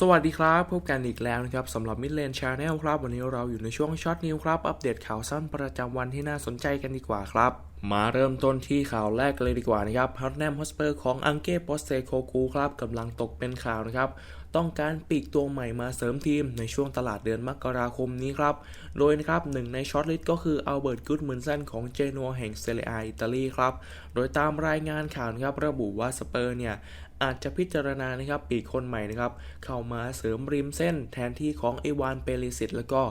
สวัสดีครับ พบกันอีกแล้วนะครับสำหรับ Midland Channel ครับ วันนี้เราอยู่ในช่วงช็อตนิวครับ อัปเดตข่าวสั้นประจำวันที่น่าสนใจกันดีกว่าครับ มาเริ่มต้นที่ข่าวแรกเลยดีกว่านะครับฮอตแนมฮอสเปอร์ของอังเก้โปสเตโคกูครับกำลังตกเป็นข่าวนะครับ ต้องการปีกตัวใหม่มาเสริมทีมในช่วงตลาดเดือนมกราคมนี้ครับ โดยนะครับหนึ่งในช็อตลิสต์ก็คืออัลเบิร์ตกูดมืนสันของเจนัวแห่งเซเรียอิตาลีครับ โดยตามรายงานข่าวนะครับระบุว่าสเปอร์เนี่ยอาจจะพิจารณานะครับปีกคนใหม่นะครับเข้ามาเสริมริมเส้นแทนที่ของไอวานเปริสิตแล้วก็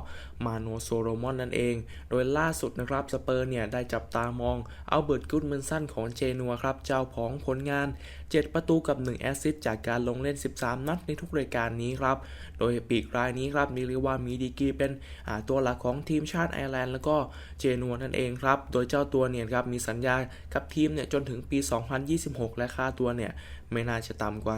มาโนโซโรมอนนั่นเอง โดยล่าสุดนะครับสเปอร์เนี่ยได้จับตามองเอัลเบิร์ตกูดมืนสันของเจนัวครับเจ้าของผลงาน 7 ประตูกับ 1 แอสซิสต์จากการลงเล่น 13 นัดในทุกรายการนี้ครับ โดยปีกรายนี้ครับมีเรียกว่ามีดีกีเป็นตัวหลักของทีมชาติไอร์แลนด์แล้วก็เจนัวนั่นเองครับ โดยเจ้าตัวเนี่ยครับมีสัญญากับทีมเนี่ยจนถึงปี 2026 และค่าตัวเนี่ยไม่น่าจะต่ำกว่า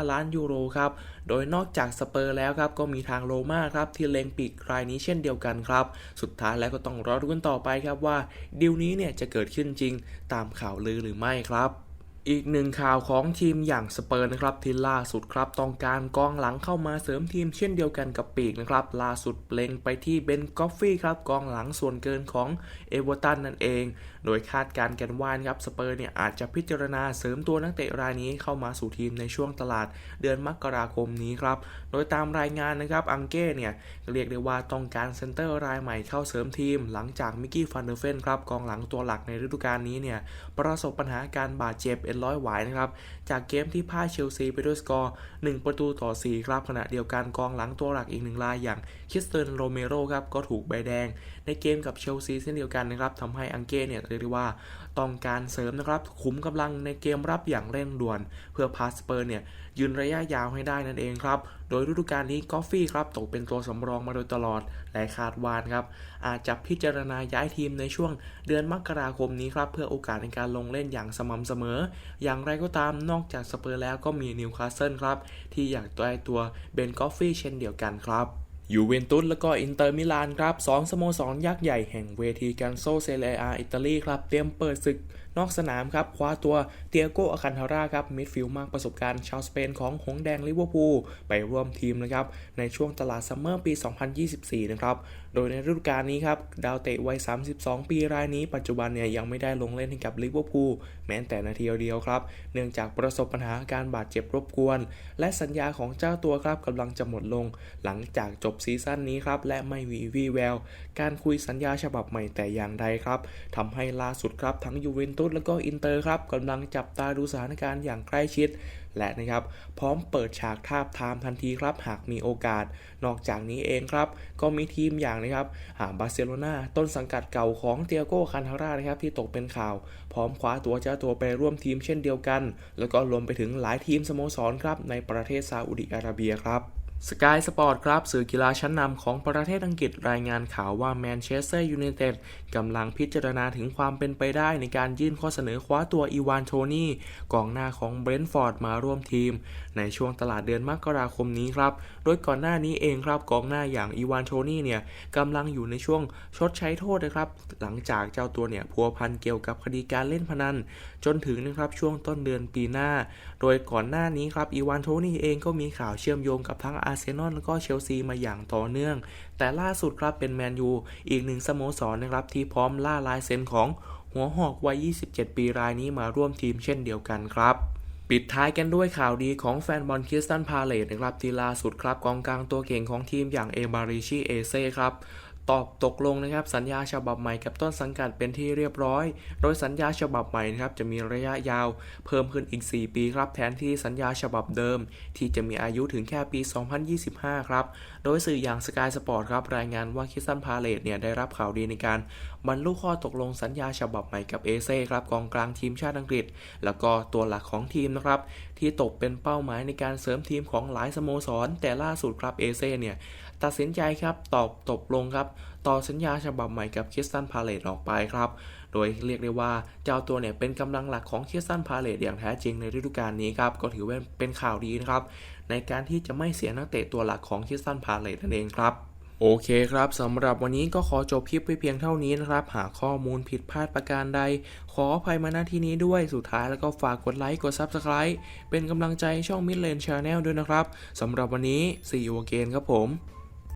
45 ล้านยูโรครับ โดยนอกจากสเปอร์แล้วครับก็มีทางโรม่าครับที่เล็งปีกรายนี้เช่นเดียวกันครับ สุดท้ายแล้วก็ต้องรอดูกันต่อไปครับว่าดีลนี้เนี่ยจะเกิดขึ้นจริงตามข่าวลือหรือไม่ครับ อีกหนึ่งข่าวของทีมอย่างสเปอร์นะครับที่ล่าสุดครับต้องการกองหลังเข้ามาเสริมทีมเช่นเดียวกันกับปีกนะครับล่าสุดเล็งไปที่เบนกอฟฟี่ครับกองหลังส่วนเกินของเอเวอร์ตันนั่นเอง โดยคาดการณ์กันว่านครับสเปอร์เนี่ยอาจจะพิจารณาเสริมตัวนักเตะรายนี้เข้ามาสู่ทีมในช่วงตลาดเดือนมกราคมนี้ครับโดยตามรายงานนะครับอังเก้เนี่ยเรียกได้ว่าต้องการเซนเตอร์รายใหม่เข้าเสริมทีม หลังจากมิกกี้ฟันเดอร์เฟนครับกองหลังตัวหลักในฤดูกาลนี้เนี่ยประสบปัญหาการบาดเจ็บเอ็นร้อยหวายนะครับ จากเกมที่พ่ายเชลซีไปด้วยสกอร์ 1 ประตูต่อ 4 ครับ ขณะเดียวกันกองหลังตัวหลักอีกหนึ่งรายอย่างคิสเตนโรเมโรครับ ก็ถูกใบแดง ในเกมกับเชลซีเช่นเดียวกันนะครับทำให้อังเก้เนี่ยเรียกได้ว่าต้องการเสริมนะครับ ขุมกำลังในเกมรับอย่างเร่งด่วน เพื่อพาสเปอร์เนี่ยยืนระยะยาวให้ได้นั่นเองครับ โดยฤดูกาลนี้กอฟฟี่ครับตกเป็นตัวสำรองมาโดยตลอด และคาดวานครับอาจจะพิจารณาย้ายทีมในช่วงเดือนมกราคมนี้ครับเพื่อโอกาสในการลงเล่นอย่างสม่ำเสมอ อย่างไรก็ตามนอกจากสเปอร์แล้วก็มีนิวคาสเซิลครับที่อยากได้ตัวเบนกอฟฟี่เช่นเดียวกันครับ ยูเวนตุสและก็อินเตอร์มิลานครับสองสโมสรยักษ์ใหญ่แห่งเวทีการโซเซเลียอิตาลีครับเตรียมเปิดศึกนอกสนามครับคว้าตัวเตียโกอาคันทาร่าครับมิดฟิลด์มากประสบการณ์ชาวสเปนของหงแดงลิเวอร์พูลไปร่วมทีมนะครับในช่วงตลาดซัมเมอร์ปี 2024 นะครับ โดยในฤดูกาลนี้ครับดาวเตะวัย 32 ปีรายนี้ปัจจุบันเนี่ยยังไม่ได้ลงเล่นให้กับลิเวอร์พูลแม้แต่นาทีเดียวครับ เนื่องจากประสบปัญหาการบาดเจ็บรบกวน และสัญญาของเจ้าตัวครับกำลังจะหมดลง หลังจากจบซีซั่นนี้ครับ และไม่มีวีแวว การคุยสัญญาฉบับใหม่แต่อย่างใดครับทำให้ล่าสุดครับ ทั้งยูเวนตุสและก็อินเตอร์ครับกำลังจับตาดูสถานการณ์อย่างใกล้ชิดและนะครับพร้อมเปิดฉากทาบทามทันทีครับ หากมีโอกาส นอกจากนี้เองครับ ก็มีทีมอย่างนะครับหาบาร์เซโลนาต้นสังกัดเก่าของเตียโกคันทาร่านะครับที่ตกเป็นข่าว พร้อมคว้าตัวเจ้าตัวไปร่วมทีมเช่นเดียวกัน แล้วก็รวมไปถึงหลายทีมสโมสรครับในประเทศซาอุดิอาระเบียครับ สกายสปอร์ตครับสื่อกีฬาชั้นนำของประเทศอังกฤษรายงานข่าวว่าแมนเชสเตอร์ยูไนเต็ดกำลังพิจารณาถึงความเป็นไปได้ในการยื่นข้อเสนอคว้าตัวอีวานโทนี่กองหน้าของเบรนท์ฟอร์ดมาร่วมทีม ในช่วงตลาดเดือนมกราคมนี้ครับ โดยก่อนหน้านี้เองครับกองหน้าอย่างอีวานโทนี่เนี่ยกำลังอยู่ในช่วงชดใช้โทษนะครับ หลังจากเจ้าตัวเนี่ยพัวพันเกี่ยวกับคดีการเล่นพนัน จนถึงนะครับช่วงต้นเดือนปีหน้า โดยก่อนหน้านี้ครับอีวานโทนี่เองก็มีข่าวเชื่อมโยงกับทั้งอาร์เซนอลแล้วก็เชลซีมาอย่างต่อเนื่อง แต่ล่าสุดครับเป็นแมนยูอีกหนึ่งสโมสรนะครับที่พร้อมล่าลายเซ็นของหัวหอกวัย 27 ปีรายนี้มาร่วมทีมเช่นเดียวกันครับปิดท้ายกันด้วยข่าวดีของแฟนบอลคริสตันพาเลตนะครับที่ล่าสุดครับกองกลางตัวเก่งของทีมอย่างเอบาริชิเอเซ่ครับ ตอบตกลงนะครับสัญญาฉบับใหม่กับต้นสังกัดเป็นที่เรียบร้อย โดยสัญญาฉบับใหม่นะครับจะมีระยะยาวเพิ่มขึ้นอีก 4 ปีครับแทนที่สัญญาฉบับเดิม ที่จะมีอายุถึงแค่ปี 2025 ครับ โดยสื่ออย่าง Sky Sport ครับรายงานว่าคิสตันพาเลตเนี่ยได้รับข่าวดีในการบรรลุข้อตกลงสัญญาฉบับใหม่กับเอเซ่ครับกองกลางทีมชาติอังกฤษ แล้วก็ตัวหลักของทีมนะครับที่ตกเป็นเป้าหมายในการเสริมทีมของหลายสโมสร แต่ล่าสุดครับเอเซ่เนี่ย ตัดสินใจครับตอบตกลงครับต่อสัญญาฉบับใหม่กับคิสตันพาเลตออกไปครับ โดยเรียกได้ว่าเจ้าตัวเนี่ยเป็นกำลังหลักของคิสตันพาเลตอย่างแท้จริงในฤดูกาลนี้ครับก็ถือว่าเป็นข่าวดีนะครับในการที่จะไม่เสียนักเตะตัวหลักของคิสตันพาเลตนั่นเองครับโอเคครับสำหรับวันนี้ก็ขอจบคลิปไปเพียงเท่านี้นะครับ หากข้อมูลผิดพลาดประการใด ขออภัยมาณที่นี้ด้วยสุดท้ายแล้วก็ฝากกดไลค์กด Subscribe เป็นกำลังใจช่อง Mid Lane Channel ด้วยนะครับสำหรับวันนี้ see you again ครับผม